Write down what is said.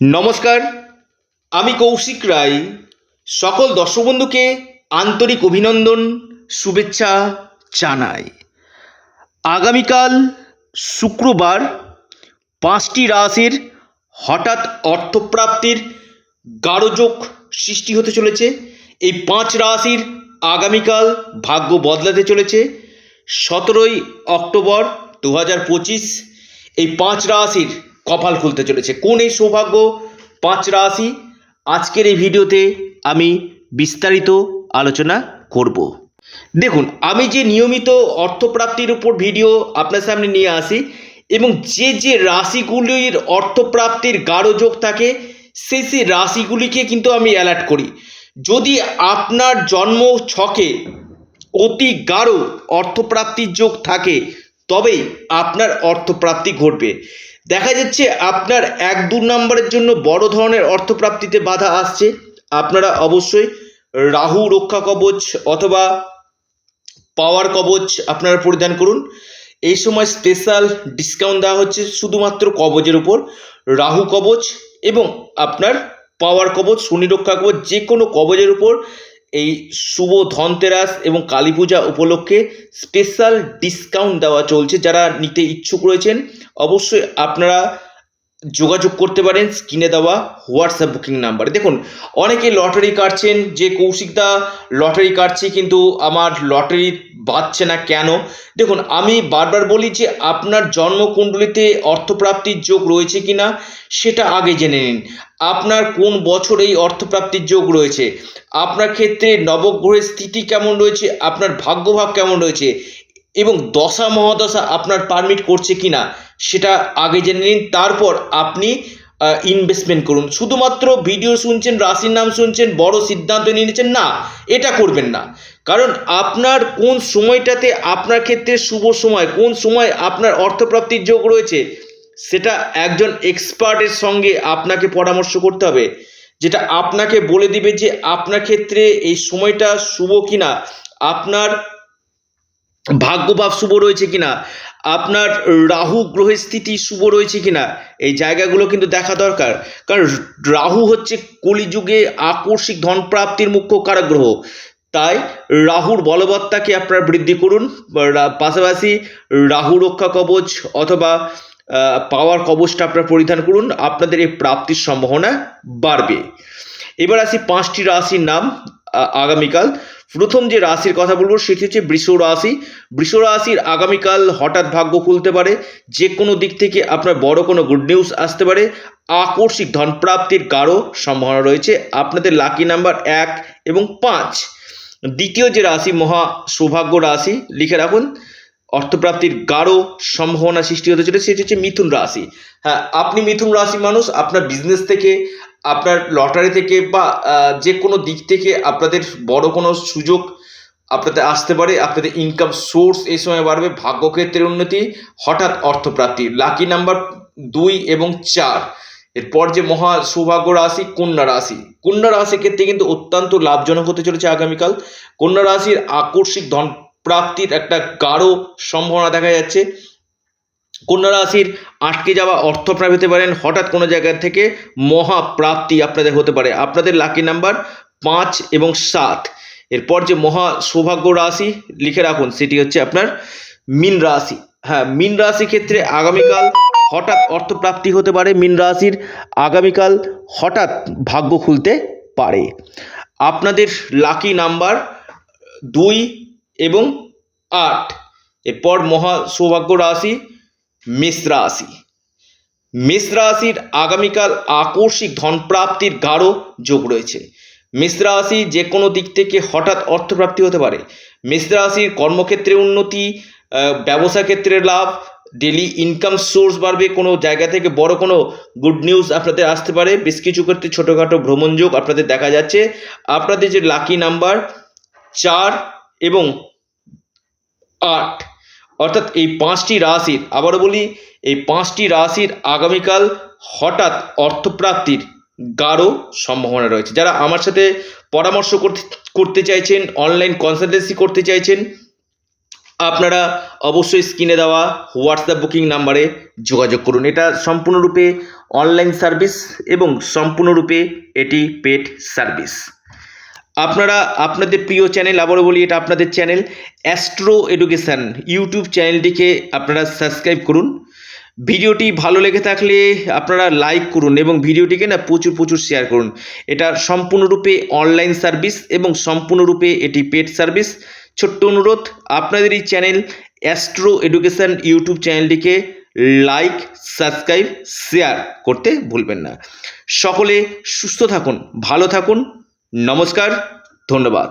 নমস্কার, আমি কৌশিক রায়। সকল দর্শক বন্ধুকে আন্তরিক অভিনন্দন, শুভেচ্ছা জানাই। আগামীকাল শুক্রবার পাঁচটি রাশির হঠাৎ অর্থপ্রাপ্তির গাঢ়যোগ সৃষ্টি হতে চলেছে। এই পাঁচ রাশির আগামীকাল ভাগ্য বদলাতে চলেছে। সতেরোই অক্টোবর দু হাজার পঁচিশ, এই পাঁচ রাশির কপাল খুলতে চলেছে। কোন এই সৌভাগ্য? পাঁচ রাশি। আজকের এই ভিডিওতে আমি বিস্তারিত আলোচনা করব। দেখুন, আমি যে নিয়মিত অর্থপ্রাপ্তির উপর ভিডিও আপনার সামনে নিয়ে আসি এবং যে যে রাশিগুলির অর্থপ্রাপ্তির গাঢ় যোগ থাকে সেই সেই রাশিগুলিকে কিন্তু আমি অ্যালার্ট করি। যদি আপনার জন্ম ছকে অতি গাঢ় অর্থপ্রাপ্তির যোগ থাকে, তবেই আপনার অর্থপ্রাপ্তি ঘটবে। দেখা যাচ্ছে আপনার এক দু নম্বরের জন্য বড় ধরনের অর্থপ্রাপ্তিতে বাধা আসছে। আপনারা অবশ্যই রাহু রক্ষা কবচ অথবা পাওয়ার কবচ আপনারা পরিধান করুন। এই সময় স্পেশাল ডিসকাউন্ট দেওয়া হচ্ছে শুধুমাত্র কবচের উপর। রাহু কবচ এবং আপনার পাওয়ার কবচ, শনি রক্ষা কবচ যে কোনো কবচের উপর এই শুভ ধনতেরাস এবং কালী পূজা উপলক্ষে স্পেশাল ডিসকাউন্ট দেওয়া চলছে যারা নিতে ইচ্ছুক রয়েছেন। অবশ্যই আপনারা যোগাযোগ করতে পারেন স্ক্রিনে দেওয়া হোয়াটসঅ্যাপ বুকিং নাম্বারে দেখুন, অনেকে লটারি কাটছেন, যে কৌশিকদা লটারি কাটছি, কিন্তু আমার লটারি বাজছে না কেন? দেখুন, আমি বারবার বলি যে আপনার জন্মকুণ্ডলিতে অর্থপ্রাপ্তির যোগ রয়েছে কি না সেটা আগে জেনে নিন। আপনার কোন বছর এই অর্থপ্রাপ্তির যোগ রয়েছে? আপনার ক্ষেত্রে নবগ্রহের স্থিতি কেমন রয়েছে? আপনার ভাগ্যভাব কেমন রয়েছে? এবং দশা মহাদশা আপনার পারমিট করছে কি না সেটা আগে জেনে নিন, তারপর আপনি ইনভেস্টমেন্ট করুন। শুধুমাত্র ভিডিও শুনছেন, রাশির নাম শুনছেন, বড় সিদ্ধান্ত নিয়ে নিচ্ছেন, না, এটা করবেন না। কারণ আপনার কোন সময়টাতে আপনার ক্ষেত্রে শুভ সময়, কোন সময় আপনার অর্থপ্রাপ্তির যোগ রয়েছে, সেটা একজন এক্সপার্টের সঙ্গে আপনাকে পরামর্শ করতে হবে। যেটা আপনাকে বলে দিবে যে আপনার ক্ষেত্রে এই সময়টা শুভ কিনা, আপনার ভাগ্যভাব শুভ রয়েছে কিনা? আপনার রাহু গ্রহের স্থিতি শুভ রয়েছে কিনা? এই জায়গাগুলো কিন্তু দেখা দরকার। কারণ রাহু হচ্ছে কলিযুগে আকস্মিক ধন প্রাপ্তির মুখ্য কারাগ্রহ। তাই রাহুর বলবত্তাকে আপনারা বৃদ্ধি করুন। পাশাপাশি রাহু রক্ষা কবচ অথবা পাওয়ার কবচটা আপনারা পরিধান করুন। আপনাদের এই প্রাপ্তির সম্ভাবনা বাড়বে। এবার আসি পাঁচটি রাশির নাম। আগামীকাল। প্রথম যে রাশির কথা বলব সেটি হচ্ছে বৃষ রাশি। বৃষ রাশির আগামীকাল হঠাৎ ভাগ্য খুলতে পারে। যে কোনো দিক থেকে আপনার বড় কোনো গুড নিউজ আসতে পারে। আকস্মিক ধন প্রাপ্তির গাঢ় সম্ভাবনা রয়েছে। আপনাদের লাকি নাম্বার এক এবং পাঁচ। দ্বিতীয় যে রাশি, মহা সৌভাগ্য রাশি, লিখে রাখুন, অর্থপ্রাপ্তির গাঢ় সম্ভাবনা সৃষ্টি হতে চলে সেটি হচ্ছে মিথুন রাশি। হ্যাঁ আপনি মিথুন রাশি মানুষ, আপনার বিজনেস থেকে আপনার লটারি থেকে বা যে কোনো দিক থেকে আপনাদের বড় কোনো সুযোগ আপনাদের আসতে পারে, আপনাদের ইনকাম সোর্স এই সময় বাড়বে, ভাগ্যক্ষেত্রের উন্নতি, হঠাৎ অর্থপ্রাপ্তি। লাকি নাম্বার দুই এবং চার। এরপর যে মহা সৌভাগ্য রাশি, কন্যা রাশি। কন্যা রাশি ক্ষেত্রে কিন্তু অত্যন্ত লাভজনক হতে চলেছে আগামীকাল। কন্যা রাশির আকস্মিক ধন প্রাপ্তির একটা গাঢ় সম্ভাবনা দেখা যাচ্ছে। কন্যা রাশির আটকে যাওয়া অর্থ প্রাপ্তি পেতে পারেন। হঠাৎ কোনো জায়গা থেকে মহা প্রাপ্তি আপনাদের হতে পারে। আপনাদের লাকি নাম্বার পাঁচ এবং সাত। এরপর যে মহা সৌভাগ্য রাশি, লিখে রাখুন, সেটি হচ্ছে আপনার মিন রাশি। হ্যাঁ মিন রাশি ক্ষেত্রে আগামীকাল হঠাৎ অর্থপ্রাপ্তি হতে পারে। মিন রাশির আগামীকাল হঠাৎ ভাগ্য খুলতে পারে। আপনাদের লাকি নাম্বার দুই এবং আট। এরপর মহা সৌভাগ্য রাশি মেষ রাশি মেষ রাশির আগামীকাল আকস্মিক ধন প্রাপ্তির গাঢ় যোগ রয়েছে। মেষ রাশি যে কোনো দিক থেকে হঠাৎ অর্থপ্রাপ্তি হতে পারে। মেষ রাশির কর্মক্ষেত্রে উন্নতি ব্যবসা ক্ষেত্রে লাভ ডেলি ইনকাম সোর্স বাড়বে, কোনো জায়গা থেকে বড় কোনো গুড নিউজ আপনাদের আসতে পারে। বেশ কিছু ক্ষেত্রে ছোটোখাটো ভ্রমণ যোগ আপনাদের দেখা যাচ্ছে। আপনাদের যে লাকি নাম্বার চার এবং আট। অর্থাৎ এই পাঁচটি রাশির, আবারও বলি, এই পাঁচটি রাশির আগামীকাল হঠাৎ অর্থপ্রাপ্তির গাঢ় সম্ভাবনা রয়েছে। যারা আমার সাথে পরামর্শ করতে করতে চাইছেন অনলাইন কনসালটেন্সি করতে চাইছেন, আপনারা অবশ্যই স্ক্রিনে দেওয়া হোয়াটসঅ্যাপ বুকিং নাম্বারে যোগাযোগ করুন। এটা সম্পূর্ণরূপে অনলাইন সার্ভিস এবং সম্পূর্ণরূপে এটি পেড সার্ভিস আপনারা আপনাদের প্রিয় চ্যানেল আবারও বলি, এটা আপনাদের চ্যানেল অ্যাস্ট্রো এডুকেশান ইউটিউব চ্যানেলটিকে আপনারা সাবস্ক্রাইব করুন। ভিডিওটি ভালো লেগে থাকলে আপনারা লাইক করুন এবং ভিডিওটিকে না প্রচুর প্রচুর শেয়ার করুন। এটা সম্পূর্ণরূপে অনলাইন সার্ভিস এবং সম্পূর্ণরূপে এটি পেড সার্ভিস ছোট্ট অনুরোধ, আপনাদের এই চ্যানেল অ্যাস্ট্রো এডুকেশান ইউটিউব চ্যানেলটিকে লাইক সাবস্ক্রাইব শেয়ার করতে ভুলবেন না। সকলে সুস্থ থাকুন, ভালো থাকুন। নমস্কার ধন্যবাদ।